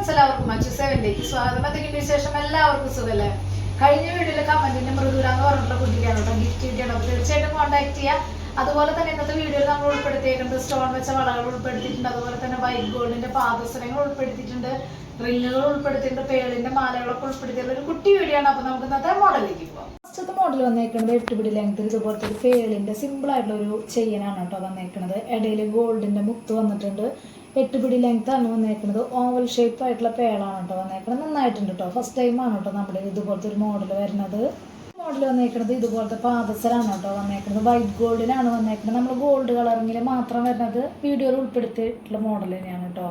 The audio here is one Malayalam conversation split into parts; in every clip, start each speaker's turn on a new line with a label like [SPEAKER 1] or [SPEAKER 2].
[SPEAKER 1] ഫ്രണ്ട്സ് എല്ലാവർക്കും മറ്റു സെവനിലേക്ക് സ്വാഗതം. എന്തെങ്കിലും വിശേഷം എല്ലാവർക്കും സുഖല്ലേ? കഴിഞ്ഞ വീഡിയോയിലെ കമന്റിന്റെ മൃദുല എന്ന് പറഞ്ഞിട്ടുള്ള കുട്ടിക്കാണ് കേട്ടോ. ഗിഫ്റ്റ് കിട്ടിയാണ്. അപ്പോൾ തീർച്ചയായിട്ടും കോൺടാക്ട് ചെയ്യുക അതുപോലെ തന്നെ ഇന്നത്തെ വീഡിയോയിൽ നമ്മൾ ഉൾപ്പെടുത്തിയിട്ടുണ്ട് സ്റ്റോൺ വെച്ച വളകൾ ഉൾപ്പെടുത്തിയിട്ടുണ്ട്. അതുപോലെ തന്നെ വൈറ്റ് ഗോൾഡിന്റെ പാദസരങ്ങൾ ഉൾപ്പെടുത്തിയിട്ടുണ്ട്. റിങ്ങുകൾ ഉൾപ്പെടുത്തിയിട്ടുണ്ട്. പേളിന്റെ മാലകളൊക്കെ ഉൾപ്പെടുത്തിയിട്ടുള്ള ഒരു കുട്ടി വീഡിയോ ആണ്. അപ്പോൾ നമുക്ക് ഇന്നത്തെ മോഡലിലേക്ക് പോകാം ഫസ്റ്റത്തെ മോഡൽ വന്നേക്കുന്നത് എട്ട് പിടി ലെങ്ത്തിൽ ഇതുപോലത്തെ ഒരു പേളിന്റെ സിമ്പിൾ ആയിട്ടുള്ള ഒരു ചെയിനാണ് കേട്ടോ വന്നേക്കുന്നത് ഇടയിൽ ഗോൾഡിന്റെ മുത്ത് വന്നിട്ടുണ്ട്. എട്ട് പിടി ലെങ്ത് ആണ് വന്നേക്കുന്നത് ഓവൽ ഷേപ്പ് ആയിട്ടുള്ള പേളാണ് കേട്ടോ വന്നേക്കുന്നത് നന്നായിട്ടുണ്ട് കേട്ടോ. ഫസ്റ്റ് ടൈം ആണ് കേട്ടോ നമ്മുടെ ഇതുപോലത്തെ ഒരു മോഡൽ വരുന്നത്. മോഡൽ വന്നേക്കുന്നത് ഇതുപോലത്തെ പാദസരാണ് കേട്ടോ വന്നേക്കുന്നത് വൈറ്റ് ഗോൾഡിലാണ് വന്നേക്കുന്നത് നമ്മൾ ഗോൾഡ് കളറിങ്ങിൽ മാത്രം വരുന്നത് വീഡിയോയിൽ ഉൾപ്പെടുത്തിയിട്ടുള്ള മോഡൽ തന്നെയാണ് കേട്ടോ.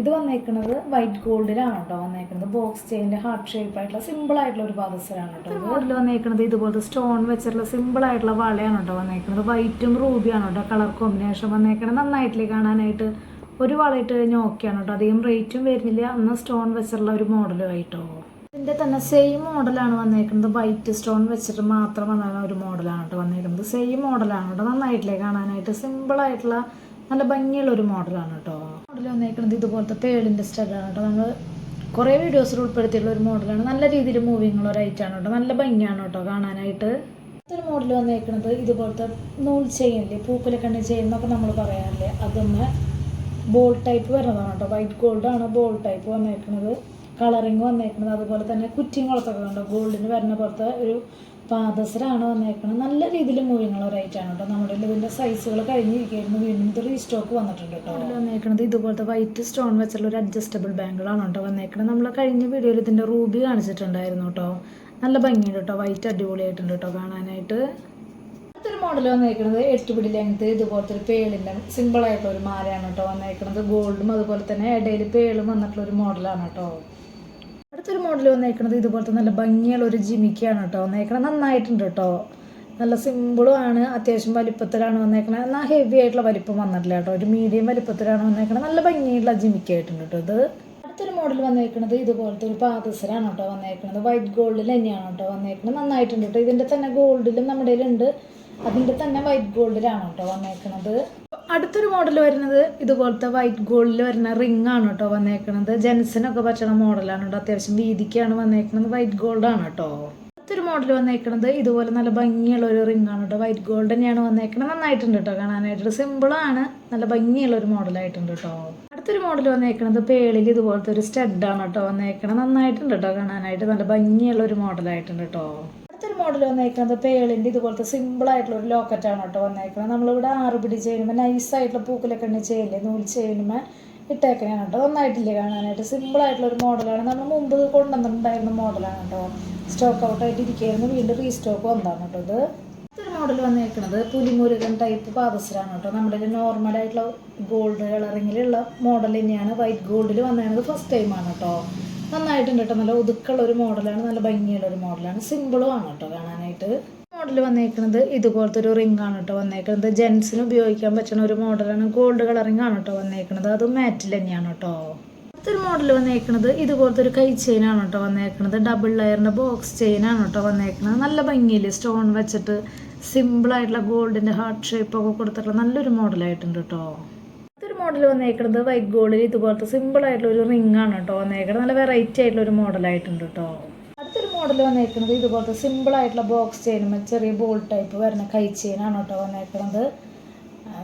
[SPEAKER 1] ഇത് വന്നേക്കുന്നത് വൈറ്റ് ഗോൾഡിലാണ് കേട്ടോ വന്നേക്കുന്നത് ബോക്സ് ചെയിന്റെ ഹാർട്ട് ഷേപ്പ് ആയിട്ടുള്ള സിമ്പിൾ ആയിട്ടുള്ള ഒരു പാദസരാണ് കേട്ടോ. മോഡൽ വന്നേക്കുന്നത് ഇതുപോലത്തെ സ്റ്റോൺ വെച്ചിട്ടുള്ള സിമ്പിൾ ആയിട്ടുള്ള വളയാണ് കേട്ടോ വന്നേക്കുന്നത് വൈറ്റും റൂബിയാണ് കേട്ടോ. കളർ കോമ്പിനേഷൻ വന്നേക്കുന്നത് നന്നായിട്ടില്ലേ കാണാനായിട്ട്? ഒരു വളയിട്ട് കഴിഞ്ഞാൽ ഓക്കെയാണ് കേട്ടോ. അധികം റേറ്റും വരുന്നില്ല. അന്ന് സ്റ്റോൺ വെച്ചിട്ടുള്ള ഒരു മോഡലും ആയിട്ടോ. ഇതിന്റെ തന്നെ സെയിം മോഡലാണ് വന്നേക്കുന്നത്. വൈറ്റ് സ്റ്റോൺ വെച്ചിട്ട് മാത്രം വന്ന ഒരു മോഡലാണ് കേട്ടോ വന്നേക്കുന്നത്. സെയിം മോഡലാണ് കേട്ടോ. നന്നായിട്ടില്ലേ കാണാനായിട്ട്? സിമ്പിൾ ആയിട്ടുള്ള നല്ല ഭംഗിയുള്ള ഒരു മോഡലാണ് കേട്ടോ. മോഡൽ വന്നേക്കുന്നത് ഇതുപോലത്തെ പേളിന്റെ സ്റ്റഡാണ് കേട്ടോ. നമ്മൾ കുറേ വീഡിയോസിൽ ഉൾപ്പെടുത്തിയിട്ടുള്ള ഒരു മോഡലാണ് നല്ല രീതിയിൽ മൂവിങ്ങുള്ള ഒരു ഐറ്റാണ് കേട്ടോ. നല്ല ഭംഗിയാണ് കേട്ടോ കാണാനായിട്ട്. ഒരു മോഡൽ വന്നേക്കുന്നത് ഇതുപോലത്തെ നൂൽ ചെയ്യുന്നില്ലേ പൂക്കുലക്കണ്ണി ചെയിൻ എന്നൊക്കെ നമ്മൾ പറയാറില്ലേ? അതൊന്ന് ബോൾ ടൈപ്പ് വരുന്നതാണ് കേട്ടോ വൈറ്റ് ഗോൾഡ് ആണ് ബോൾ ടൈപ്പ് വന്നേക്കുന്നത് കളറിങ് വന്നേക്കുന്നത് അതുപോലെ തന്നെ കുറ്റിങ്ങളൊക്കെ കണ്ടോ? ഗോൾഡിന് വരുന്ന പുറത്ത് ഒരു പാദസരാണ് വന്നേക്കുന്നത് നല്ല രീതിയിൽ മൂവിങ്ങുള്ള റേറ്റാണ് കേട്ടോ നമ്മുടെ ഇതിന്റെ സൈസുകൾ കഴിഞ്ഞിരിക്കുകയായിരുന്നു. വീണ്ടും ഇത് റീസ്റ്റോക്ക് വന്നിട്ടുണ്ട് കേട്ടോ അതിൽ വന്നേക്കുന്നത് ഇതുപോലത്തെ വൈറ്റ് സ്റ്റോൺ വെച്ചുള്ള ഒരു അഡ്ജസ്റ്റബിൾ ബാങ്കിളാണ് കേട്ടോ വന്നേക്കുന്നത് നമ്മൾ കഴിഞ്ഞ വീഡിയോയിൽ ഇതിന്റെ റൂബി കാണിച്ചിട്ടുണ്ടായിരുന്നു കേട്ടോ നല്ല ഭംഗിയുണ്ട് കേട്ടോ വൈറ്റ് അടിപൊളിയായിട്ടുണ്ട് കേട്ടോ കാണാനായിട്ട്. മോഡൽ വന്നേക്കുന്നത് എട്ടുപിടി ലെങ്ത് ഇതുപോലത്തെ ഒരു പേളിന്റെ സിമ്പിൾ ആയിട്ടുള്ള ഒരു മാലയാണ് കേട്ടോ വന്നേക്കുന്നത് ഗോൾഡും അതുപോലെ തന്നെ ഇടയിൽ പേളും വന്നിട്ടുള്ള ഒരു മോഡലാണ് കേട്ടോ അടുത്തൊരു മോഡൽ വന്നേക്കുന്നത് ഇതുപോലത്തെ നല്ല ഭംഗിയുള്ള ഒരു ജിമിക്കാണ് കേട്ടോ വന്നേക്കണത്. നന്നായിട്ടുണ്ട് കേട്ടോ നല്ല സിമ്പിളും ആണ് അത്യാവശ്യം വലിപ്പത്തിലാണ് വന്നേക്കുന്നത് എന്നാൽ ഹെവി ആയിട്ടുള്ള വലിപ്പം വന്നിട്ടില്ല കേട്ടോ ഒരു മീഡിയം വലിപ്പത്തിലാണ് വന്നേക്കുന്നത് നല്ല ഭംഗിയുള്ള ജിമിക്കായിട്ടുണ്ട് കേട്ടോ ഇത്. അടുത്തൊരു മോഡൽ വന്നേക്കുന്നത് ഇതുപോലത്തെ ഒരു പാദസരാണ് കേട്ടോ വന്നേക്കുന്നത് വൈറ്റ് ഗോൾഡിൽ തന്നെയാണ് കേട്ടോ വന്നേക്കുന്നത് നന്നായിട്ടുണ്ട് കേട്ടോ ഇതിന്റെ തന്നെ ഗോൾഡിലും നമ്മുടെ കയ്യിലുണ്ട്. അതിന്റെ തന്നെ വൈറ്റ് ഗോൾഡിലാണ് കേട്ടോ വന്നേക്കുന്നത് അടുത്തൊരു മോഡൽ വരുന്നത് ഇതുപോലത്തെ വൈറ്റ് ഗോൾഡിൽ വരുന്ന റിംഗ് ആണ് കേട്ടോ വന്നേക്കുന്നത് ജെൻസിനൊക്കെ പറ്റണ മോഡലാണ് കേട്ടോ. അത്യാവശ്യം വീതിക്കാണ് വന്നേക്കുന്നത് വൈറ്റ് ഗോൾഡ് ആണ് കേട്ടോ. അടുത്തൊരു മോഡൽ വന്നേക്കുന്നത് ഇതുപോലെ നല്ല ഭംഗിയുള്ള ഒരു റിംഗ് ആണ് കേട്ടോ. വൈറ്റ് ഗോൾഡ് തന്നെയാണ് വന്നേക്കുന്നത് നന്നായിട്ടുണ്ട് കേട്ടോ കാണാനായിട്ട്. സിമ്പിളാണ് നല്ല ഭംഗിയുള്ള ഒരു മോഡലായിട്ടുണ്ട് കേട്ടോ. അടുത്തൊരു മോഡൽ വന്നേക്കുന്നത് പേളിൽ ഇതുപോലത്തെ ഒരു സ്റ്റഡാണ് കേട്ടോ വന്നേക്കുന്നത് നന്നായിട്ടുണ്ട് കേട്ടോ കാണാനായിട്ട്. നല്ല ഭംഗിയുള്ള ഒരു മോഡലായിട്ടുണ്ട് കേട്ടോ. അടുത്തൊരു മോഡൽ വന്നേക്കുന്നത് പേളിന്റെ ഇതുപോലത്തെ സിമ്പിൾ ആയിട്ടുള്ള ഒരു ലോക്കറ്റാണ് കേട്ടോ വന്നേക്കുന്നത്. നമ്മളിവിടെ ആറ് പിടി ചെയ്യുമ്പോൾ നൈസായിട്ടുള്ള പൂക്കിലൊക്കെ ഉണ്ട് ചെയ്യില്ലേ നൂൽ ചെയ്യുമ്പോൾ ഇട്ടേക്കണേണ് കേട്ടോ. നന്നായിട്ടില്ലേ കാണാനായിട്ട്? സിമ്പിൾ ആയിട്ടുള്ള ഒരു മോഡലാണ് നമ്മൾ മുമ്പ് കൊണ്ടുവന്നിട്ടുണ്ടായിരുന്ന മോഡലാണ് കേട്ടോ. സ്റ്റോക്ക് ഔട്ട് ആയിട്ട് ഇരിക്കുകയായിരുന്നു. വീണ്ടും റീസ്റ്റോക്ക് വന്നതാണ് കേട്ടോ ഇത്. അടുത്തൊരു മോഡൽ വന്നേക്കുന്നത് പുലിമുരുകൻ ടൈപ്പ് പാദസരാണ് കേട്ടോ. നമ്മുടെ നോർമൽ ആയിട്ടുള്ള ഗോൾഡ് കളറിങ്ങിലുള്ള മോഡൽ തന്നെയാണ്. വൈറ്റ് ഗോൾഡിൽ വന്നേക്കുന്നത് ഫസ്റ്റ് ടൈമാണ് കേട്ടോ. നന്നായിട്ടുണ്ട് കേട്ടോ. നല്ല ഒതുക്കുള്ള ഒരു മോഡലാണ് നല്ല ഭംഗിയുള്ള ഒരു മോഡലാണ്. സിമ്പിളും ആണ് കേട്ടോ കാണാനായിട്ട്. മോഡൽ വന്നേക്കുന്നത് ഇതുപോലത്തെ ഒരു റിംഗ് ആണ് കേട്ടോ വന്നേക്കുന്നത് ജെൻസിന് ഉപയോഗിക്കാൻ പറ്റുന്ന ഒരു മോഡലാണ്. ഗോൾഡ് കളറിംഗ് ആണ് കേട്ടോ വന്നേക്കുന്നത് അത് മാറ്റിൽ തന്നെയാണ് കേട്ടോ. അടുത്തൊരു മോഡൽ വന്നേക്കുന്നത് ഇതുപോലത്തെ ഒരു കൈ ചെയിൻ ആണ് കേട്ടോ വന്നേക്കുന്നത് ഡബിൾ ലെയറിന്റെ ബോക്സ് ചെയിൻ ആണ് കേട്ടോ വന്നേക്കുന്നത് നല്ല ഭംഗിയിൽ സ്റ്റോൺ വെച്ചിട്ട് സിമ്പിൾ ആയിട്ടുള്ള ഗോൾഡിന്റെ ഹാർട്ട് ഷേപ്പ് ഒക്കെ കൊടുത്തിട്ടുള്ള നല്ലൊരു മോഡലായിട്ടുണ്ട് കേട്ടോ. മോഡൽ വന്നേക്കുന്നത് വൈറ്റ് ഗോൾഡിൽ ഇതുപോലത്തെ സിമ്പിൾ ആയിട്ടുള്ള ഒരു റിംഗ് ആണ് കേട്ടോ വന്നേക്കുന്നത് നല്ല വെറൈറ്റി ആയിട്ടുള്ള ഒരു മോഡൽ ആയിട്ടുണ്ട് കേട്ടോ അടുത്തൊരു മോഡൽ വന്നേക്കുന്നത് ഇതുപോലത്തെ സിമ്പിൾ ആയിട്ടുള്ള ബോക്സ് ചെയിനും ചെറിയ ബോൾ ടൈപ്പ് വരുന്ന കൈ ചെയിനാണ് കേട്ടോ വന്നേക്കുന്നത്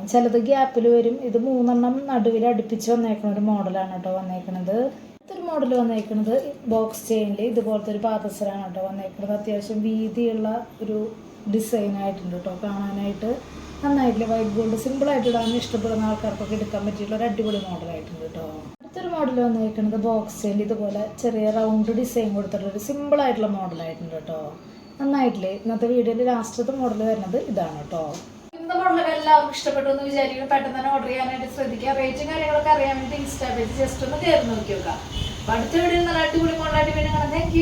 [SPEAKER 1] ചിലത് ഗ്യാപ്പിൽ വരും. ഇത് മൂന്നെണ്ണം നടുവിൽ അടുപ്പിച്ച് വന്നേക്കുന്ന ഒരു മോഡലാണ് കേട്ടോ വന്നേക്കുന്നത് അടുത്തൊരു മോഡൽ വന്നേക്കുന്നത് ബോക്സ് ചെയിനിൽ ഇതുപോലത്തെ ഒരു പാദസരാണ് കേട്ടോ വന്നേക്കുന്നത് അത്യാവശ്യം വീതിയുള്ള ഒരു ഡിസൈൻ ആയിട്ടുണ്ട് കേട്ടോ കാണാനായിട്ട് നന്നായിട്ടില്ല. വൈറ്റ് ഗോൾഡ് സിമ്പിളായിട്ട് ഇടാൻ ഇഷ്ടപ്പെടുന്ന ആൾക്കാർക്കൊക്കെ എടുക്കാൻ പറ്റിയിട്ടുള്ള ഒരു അടിപൊളി മോഡലായിട്ടുണ്ട് കേട്ടോ അടുത്തൊരു മോഡൽ വന്നിരിക്കുന്നത് ബോക്സിൽ ഇതുപോലെ ചെറിയ റൗണ്ട് ഡിസൈൻ കൊടുത്തിട്ടുള്ള ഒരു സിമ്പിൾ ആയിട്ടുള്ള മോഡലായിട്ടുണ്ട് കേട്ടോ നന്നായിട്ടില്ലേ? ഇന്നത്തെ വീഡിയോയിൽ ലാസ്റ്റത്തെ മോഡൽ വരുന്നത് ഇതാണ് കേട്ടോ ഇന്നത്തെ മോഡലൊക്കെ എല്ലാവർക്കും ഇഷ്ടപ്പെട്ടു എന്ന് വിചാരിക്കുന്നു. പെട്ടെന്ന് തന്നെ ഓർഡർ ചെയ്യാനായിട്ട് ശ്രദ്ധിക്കുക. റേറ്റും കാര്യങ്ങളൊക്കെ അറിയാൻ വേണ്ടി ഇൻസ്റ്റാ പേജ് ജസ്റ്റ് ഒന്ന് കയറി നോക്കി നോക്കാം. അടുത്ത വീഡിയോ നല്ല അടിപൊളി മോഡലായിട്ട് വീണ്ടും കാണാം. താങ്ക്